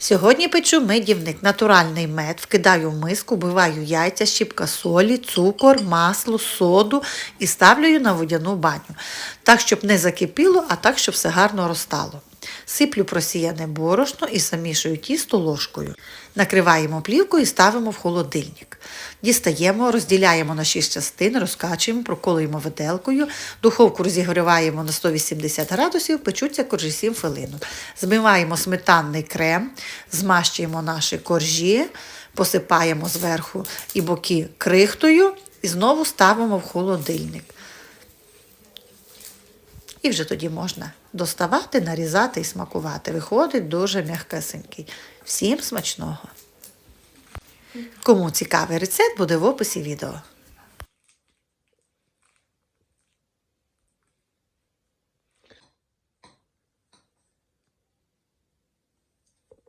Сьогодні печу медівник, натуральний мед, вкидаю в миску, вбиваю яйця, щіпка солі, цукор, масло, соду і ставлю на водяну баню. Так, щоб не закипіло, а так, щоб все гарно розтало. Сиплю просіяне борошно і замішую тісто ложкою. Накриваємо плівкою і ставимо в холодильник. Дістаємо, розділяємо на 6 частин, розкачуємо, проколуємо виделкою, духовку розігріваємо на 180 градусів, печуться коржі 7 хвилин. Змиваємо сметанний крем, змащуємо наші коржі, посипаємо зверху і боки крихтою і знову ставимо в холодильник. І вже тоді можна доставати, нарізати і смакувати. Виходить дуже м'якесенький. Всім смачного! Кому цікавий рецепт буде в описі відео.